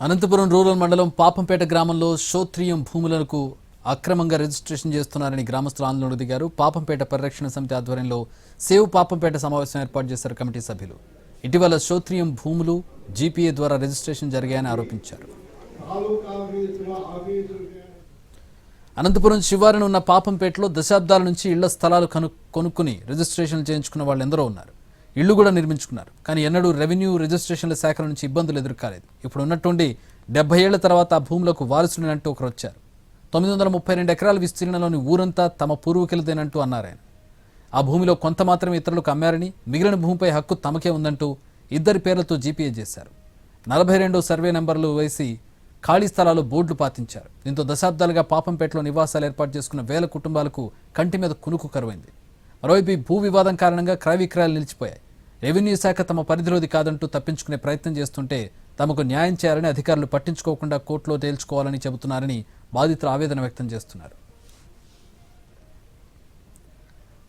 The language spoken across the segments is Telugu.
అనంతపురం రూరల్ మండలం పాపంపేట గ్రామంలో శోత్రియం భూములకు అక్రమంగా రిజిస్ట్రేషన్ చేస్తున్నారని గ్రామస్తులు ఆందోళనకు దిగారు. పాపంపేట పరిరక్షణ సమితి ఆధ్వర్యంలో సేవ్ పాపంపేట సమావేశం ఏర్పాటు చేశారు కమిటీ సభ్యులు. ఇటీవల శోత్రియం భూములు జీపీఏ ద్వారా రిజిస్ట్రేషన్ జరిగాయని ఆరోపించారు. అనంతపురం శివారును ఉన్న పాపంపేటలో దశాబ్దాల నుంచి ఇళ్ళ స్థలాలు కను కొనుక్కుని రిజిస్ట్రేషన్ చేయించుకున్న వాళ్ళు ఎందరో ఉన్నారు. ఇళ్ళు కూడా నిర్మించుకున్నారు. కానీ ఎన్నడూ రెవెన్యూ రిజిస్ట్రేషన్ల శాఖల నుంచి ఇబ్బందులు ఎదుర్కాలేదు. ఇప్పుడు ఉన్నట్టుండి డెబ్బై ఏళ్ళ తర్వాత ఆ భూములకు వారసుడినంటూ ఒకరు వచ్చారు. తొమ్మిది వందల ముప్పై రెండు ఎకరాల విస్తీర్ణంలోని ఊరంతా తమ పూర్వీకులదేనంటూ అన్నారాయన. ఆ భూమిలో కొంత మాత్రమే ఇతరులకు అమ్మారని మిగిలిన భూమిపై హక్కు తమకే ఉందంటూ ఇద్దరి పేర్లతో జీపీఏ చేశారు. నలభై రెండు సర్వే నెంబర్లు వేసి ఖాళీ స్థలాలు బోర్డులు పాతించారు. దీంతో దశాబ్దాలుగా పాపంపేటలో నివాసాలు ఏర్పాటు చేసుకున్న వేల కుటుంబాలకు కంటి మీద కునుకు కరువైంది. మరోవైపు భూ వివాదం కారణంగా క్రయ విక్రయాలు నిలిచిపోయాయి. రెవెన్యూ శాఖ తమ పరిధిలోది కాదంటూ తప్పించుకునే ప్రయత్నం చేస్తుంటే తమకు న్యాయం చేయాలని అధికారులు పట్టించుకోకుండా కోర్టులో తేల్చుకోవాలని చెబుతున్నారని బాధితులు ఆవేదన వ్యక్తం చేస్తున్నారు.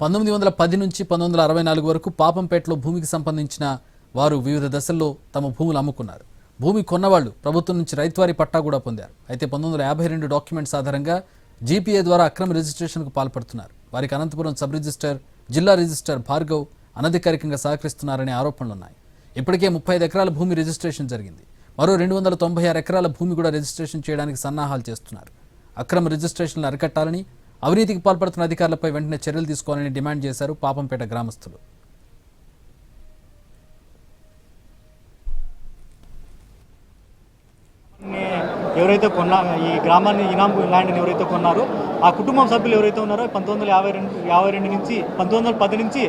పంతొమ్మిది వందల పది నుంచి పంతొమ్మిది వందల అరవై నాలుగు వరకు పాపంపేటలో భూమికి సంబంధించిన వారు వివిధ దశల్లో తమ భూములు అమ్ముకున్నారు. భూమి కొన్నవాళ్ళు ప్రభుత్వం నుంచి రైతువారి పట్టా కూడా పొందారు. అయితే పంతొమ్మిది వందల యాభై రెండు డాక్యుమెంట్స్ ఆధారంగా జీపీఏ ద్వారా అక్రమ రిజిస్ట్రేషన్కు పాల్పడుతున్నారు. వారికి అనంతపురం సబ్ రిజిస్టర్ జిల్లా రిజిస్టర్ భార్గవ్ అనధికారికంగా సహకరిస్తున్నారనే ఆరోపణలున్నాయి. ఇప్పటికే ముప్పై ఐదు ఎకరాల భూమి రిజిస్ట్రేషన్ జరిగింది. మరో రెండు వందల తొంభై ఆరు ఎకరాల భూమి కూడా రిజిస్ట్రేషన్ చేయడానికి సన్నాహాలు చేస్తున్నారు. అక్రమ రిజిస్ట్రేషన్లు అరికట్టాలని అవినీతికి పాల్పడుతున్న అధికారులపై వెంటనే చర్యలు తీసుకోవాలని డిమాండ్ చేశారు పాపంపేట గ్రామస్తులు. ఎవరైతే కొన్నా ఈ గ్రామాన్ని ఇనాం ల్యాండ్ని ఎవరైతే కొన్నారో ఆ కుటుంబం సభ్యులు ఎవరైతే ఉన్నారో పంతొమ్మిది వందల యాభై రెండు యాభై రెండు నుంచి పంతొమ్మిది వందల పది నుంచి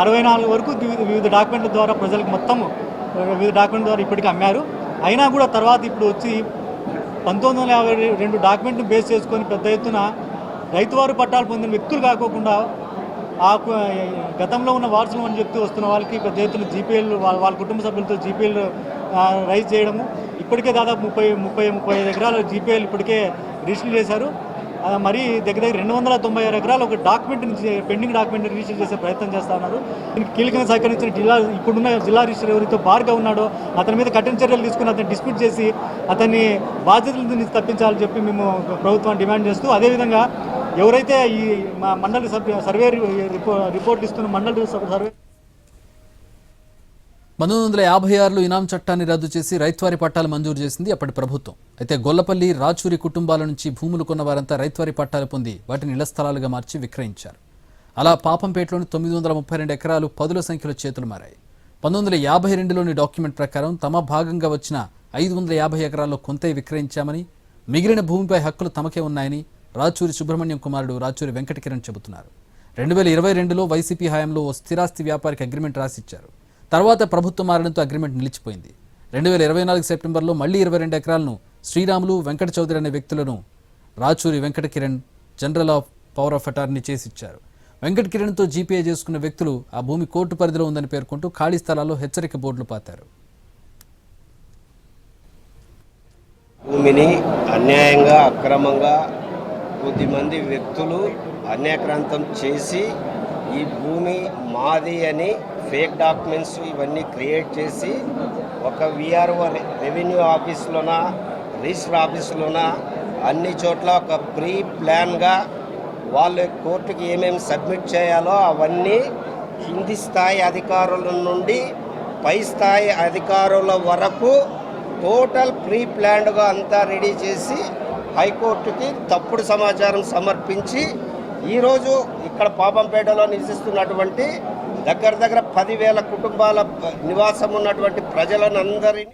అరవై నాలుగు వరకు వివిధ వివిధ డాక్యుమెంట్ల ద్వారా ప్రజలకు మొత్తం వివిధ డాక్యుమెంట్ ద్వారా ఇప్పటికీ అమ్మారు. అయినా కూడా తర్వాత ఇప్పుడు వచ్చి పంతొమ్మిది వందల యాభై రెండు డాక్యుమెంట్ని బేస్ చేసుకొని పెద్ద ఎత్తున రైతువారు పట్టాలు పొందిన వ్యక్తులు కాకోకుండా ఆ గతంలో ఉన్న వారసులు అని చెప్తూ వస్తున్న వాళ్ళకి పెద్ద ఎత్తున జీపీఎల్ వాళ్ళ కుటుంబ సభ్యులతో జీపీఎల్ రైజ్ చేయడము. ఇప్పటికే దాదాపు ముప్పై ముప్పై ముప్పై ఐదు ఎకరాలు జీపీఎల్ ఇప్పటికే రిజిస్టర్ చేశారు. మరి దగ్గర దగ్గర రెండు వందల తొంభై ఆరు ఎకరాలు ఒక డాక్యుమెంట్ పెండింగ్ డాక్యుమెంట్ రిజిస్టర్ చేసే ప్రయత్నం చేస్తా ఉన్నారు దీనికి కీలకంగా సహకరించిన జిల్లా ఇప్పుడున్న జిల్లా రిజిస్టర్ ఎవరైతే బార్గా ఉన్నాడో అతని మీద కఠిన చర్యలు తీసుకుని అతను డిస్ప్యూట్ చేసి అతన్ని బాధ్యతల నుంచి తప్పించాలని చెప్పి మేము ప్రభుత్వాన్ని డిమాండ్ చేస్తూ అదేవిధంగా ఎవరైతే ఈ మా మండలి సర్వే రిపో- రిపోర్ట్ ఇస్తున్న మండలి సర్వే పంతొమ్మిది వందల యాభై ఆరులో ఇనాం చట్టాన్ని రద్దు చేసి రైతువారి పట్టాలు మంజూరు చేసింది అప్పటి ప్రభుత్వం. అయితే గొల్లపల్లి రాచూరి కుటుంబాల నుంచి భూములు కొన్న వారంతా రైతువారి పట్టాలు పొంది వాటిని ఇళ్ళ స్థలాలుగా మార్చి విక్రయించారు. అలా పాపంపేటలోని తొమ్మిది వందల ముప్పై రెండు ఎకరాలు పదుల సంఖ్యలో చేతులు మారాయి. పంతొమ్మిది వందల యాభై రెండులోని డాక్యుమెంట్ ప్రకారం తమ భాగంగా వచ్చిన ఐదు వందల యాభై ఎకరాల్లో కొంతే విక్రయించామని మిగిలిన భూమిపై హక్కులు తమకే ఉన్నాయని రాచూరి సుబ్రహ్మణ్యం కుమారుడు రాచూరి వెంకటకిరణ్ చెబుతున్నారు. రెండు వేల ఇరవై రెండులో వైసీపీ హయాంలో ఓ స్థిరాస్తి వ్యాపారికి అగ్రిమెంట్ రాసిచ్చారు. తర్వాత ప్రభుత్వం మారడంతో అగ్రిమెంట్ నిలిచిపోయింది. రెండు వేల ఇరవై నాలుగు సెప్టెంబర్లో మళ్ళీ ఇరవై రెండు ఎకరాలను శ్రీరాములు వెంకట చౌదరి అనే వ్యక్తులను Rachuri Venkata Kiran general of power of attorney చేసిచ్చారు Venkata కిరణ్తో జీపీఏ చేసుకున్న వ్యక్తులు ఆ భూమి కోర్టు పరిధిలో ఉందని పేర్కొంటూ ఖాళీ స్థలాల్లో హెచ్చరిక బోర్డులు పాతారు. భూమిని అన్యాయంగా అక్రమంగా కొద్దిమంది వ్యక్తులు అన్యాక్రాంతం చేసి ఈ భూమి మాది అని ఫేక్ డాక్యుమెంట్స్ ఇవన్నీ క్రియేట్ చేసి ఒక విఆర్ఓ రెవెన్యూ ఆఫీస్లోన రిజిస్టర్ ఆఫీసులోన అన్ని చోట్ల ఒక ప్రీ ప్లాన్గా వాళ్ళు కోర్టుకి ఏమేమి సబ్మిట్ చేయాలో అవన్నీ కింది స్థాయి అధికారుల నుండి పై స్థాయి అధికారుల వరకు టోటల్ ప్రీ ప్లాన్డ్గా అంతా రెడీ చేసి హైకోర్టుకి తప్పుడు సమాచారం సమర్పించి ఈరోజు ఇక్కడ పాపంపేటలో నివసిస్తున్నటువంటి దగ్గర దగ్గర పదివేల కుటుంబాల నివాసం ఉన్నటువంటి ప్రజలను అందరినీ